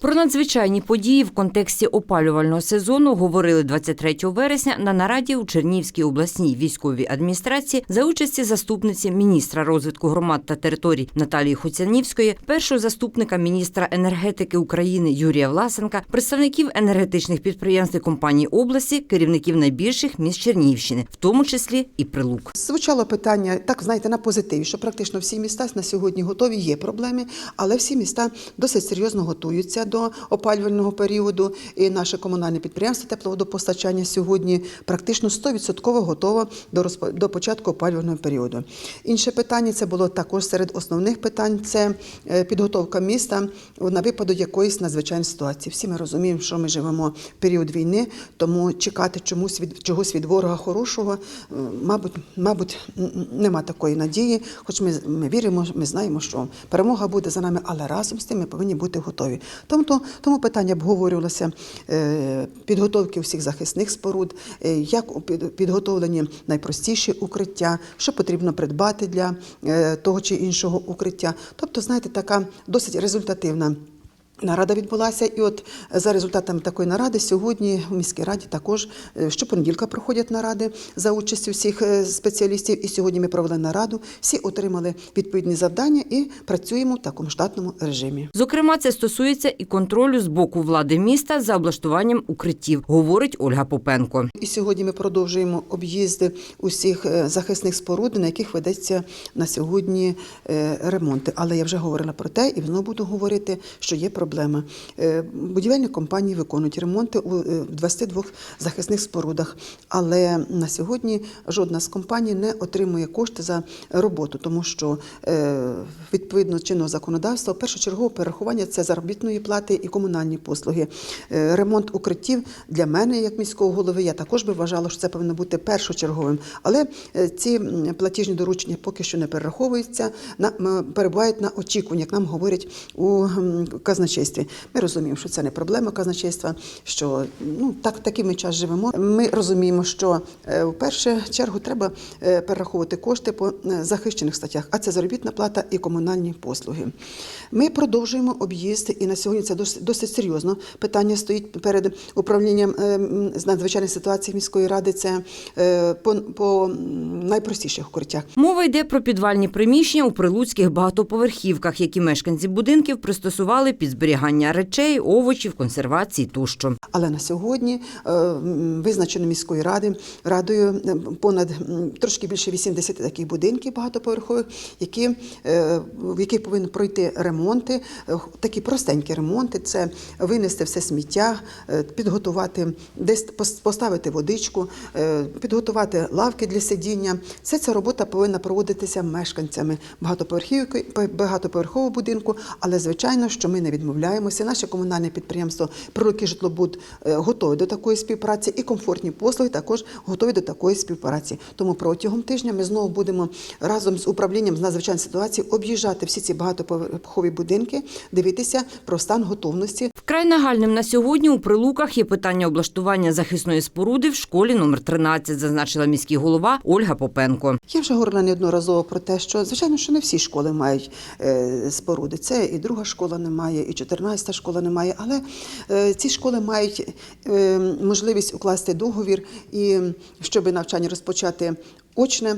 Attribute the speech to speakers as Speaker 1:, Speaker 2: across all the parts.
Speaker 1: Про надзвичайні події в контексті опалювального сезону говорили 23 вересня на нараді у Чернівській обласній військовій адміністрації за участі заступниці міністра розвитку громад та територій Наталії Хуцянівської, першого заступника міністра енергетики України Юрія Власенка, представників енергетичних підприємств і компаній області, керівників найбільших міст Чернігівщини, в тому числі і Прилук.
Speaker 2: Звучало питання, так знаєте, на позитиві, що практично всі міста на сьогодні готові, є проблеми, але всі міста досить серйозно готуються до опалювального періоду. І наше комунальне підприємство тепловодопостачання сьогодні практично 100% готово до розпо- до початку опалювального періоду. Інше питання це було також серед основних питань. Це е, підготовка міста на випадок якоїсь надзвичайної ситуації. Всі ми розуміємо, що ми живемо в період війни, тому чекати чомусь від чогось від ворога хорошого, е, мабуть, мабуть, нема такої надії. Хоч ми, ми віримо, ми знаємо, що перемога буде за нами, але разом з тим ми повинні бути готові. Тому, то- тому питання обговорювалося е, підготовки всіх захисних споруд, е, як підготовлені найпростіші укриття, що потрібно придбати для е, того чи іншого укриття. Тобто, знаєте, така досить результативна. Нарада відбулася, і от за результатами такої наради сьогодні в міській раді також е, щопонеділка проходять наради за участю всіх е, спеціалістів. І сьогодні ми провели нараду. Всі отримали відповідні завдання і працюємо в такому штатному режимі.
Speaker 1: Зокрема, це стосується і контролю з боку влади міста за облаштуванням укриттів, говорить Ольга Попенко.
Speaker 2: І сьогодні ми продовжуємо об'їзди усіх е, захисних споруд, на яких ведеться на сьогодні е, ремонти. Але я вже говорила про те, і знову буду говорити, що є проблема. Е, Будівельні компанії виконують ремонти у е, 22 захисних спорудах, але на сьогодні жодна з компаній не отримує кошти за роботу, тому що е, відповідно чинного законодавства першочергове перерахування це заробітної плати і комунальні послуги. Е, Ремонт укриттів для мене, як міського голови, я також би вважала, що це повинно бути першочерговим. Але е, ці платіжні доручення поки що не перераховуються, перебувають на очікуванні, як нам говорять у м, казначействі. Ми розуміємо, що це не проблема казначейства, що ну так такий ми час живемо. Ми розуміємо, що е, в першу чергу треба е, перераховувати кошти по е, захищених статтях, а це заробітна плата і комунальні послуги. Ми продовжуємо об'їзд, і на сьогодні це досить, досить серйозно. Питання стоїть перед управлінням з надзвичайних ситуацій міської ради. Це по, по найпростіших укриттях.
Speaker 1: Мова йде про підвальні приміщення у прилуцьких багатоповерхівках, які мешканці будинків пристосували під зберігання речей, овочів, консервації тощо.
Speaker 2: Але на сьогодні е, визначено міською ради радою понад трошки більше 80 таких будинків багатоповерхових, які е, в яких повинні пройти ремонти, е, такі простенькі ремонти. Це винести все сміття, підготувати десь пос- поставити водичку, підготувати лавки для сидіння. Все ця робота повинна проводитися мешканцями багатоповерхівки, багатоповерхового будинку. Але звичайно, що ми не відмовляємося. Наше комунальне підприємство «Пророки житлобуд е, готове до такої співпраці, і комфортні послуги також готові до такої співпраці. Тому протягом тижня ми знову будемо разом з управлінням з надзвичайної ситуації об'їжджати всі ці багатоповерхові будинки, дивитися про стан готовності
Speaker 1: Вкрай нагальним на сьогодні у Прилуках є питання облаштування захисної споруди в школі номер 13, зазначила міський голова Ольга Попенко.
Speaker 2: Я вже говорила неодноразово про те, що звичайно, що не всі школи мають е, споруди. Це і друга школа не має, і 14 школа не має. Але е, ці школи мають е, можливість укласти договір і щоб навчання розпочати очне.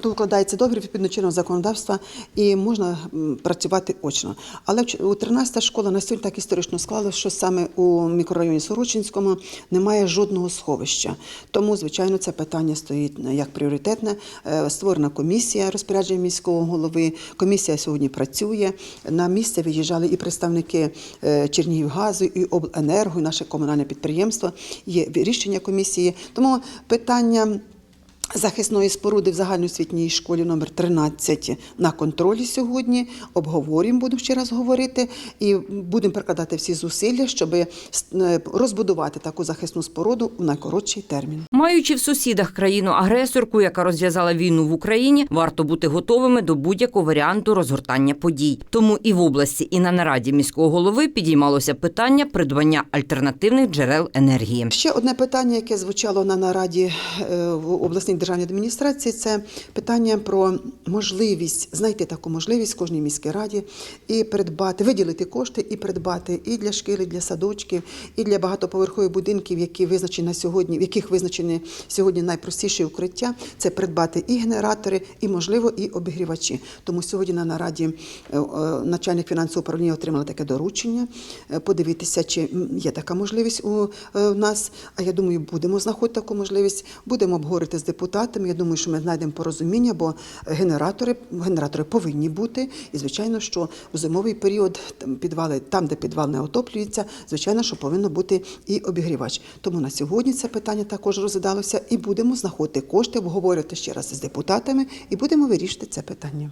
Speaker 2: То укладається договір відповідно чинного законодавства і можна працювати очно. Але в ч- у 13 школа на сьогодні так історично склалося, що саме у мікрорайоні Сорочинському немає жодного сховища. Тому, звичайно, це питання стоїть е, як пріоритетне. Е, Створена комісія розпорядження міського голови. Комісія сьогодні працює. На місце виїжджали і представники е, Чернігівгазу, і обленерго, і наше комунальне підприємство. Є рішення комісії. Тому питання. Захисної споруди в загальноосвітній школі номер 13 на контролі сьогодні. Обговорюємо, будемо ще раз говорити, і будемо прикладати всі зусилля, щоб розбудувати таку захисну споруду у найкоротший термін.
Speaker 1: Маючи в сусідах країну-агресорку, яка розв'язала війну в Україні, варто бути готовими до будь-якого варіанту розгортання подій. Тому і в області, і на нараді міського голови підіймалося питання придбання альтернативних джерел енергії.
Speaker 2: Ще одне питання, яке звучало на нараді е, в обласній державній адміністрації це питання про можливість знайти таку можливість в кожній міській раді і придбати, виділити кошти і придбати і для шкіл, і для садочків, і для багатоповерхових будинків, які визначені на сьогодні, в яких визначені сьогодні найпростіші укриття. Це придбати і генератори, і можливо, і обігрівачі. Тому сьогодні на нараді е, е, начальник фінансового управління отримала таке доручення. е, Подивитися, чи є така можливість у нас. А я думаю, будемо знаходити таку можливість. Будемо обговорити з депутатами. Я думаю, що ми знайдемо порозуміння, бо генератори, генератори повинні бути. І звичайно, що в зимовий період там підвали, там, де підвал не отоплюється, звичайно, що повинно бути і обігрівач. Тому на сьогодні це питання також розглядалося, і будемо знаходити кошти, обговорювати ще раз з депутатами, і будемо вирішити це питання.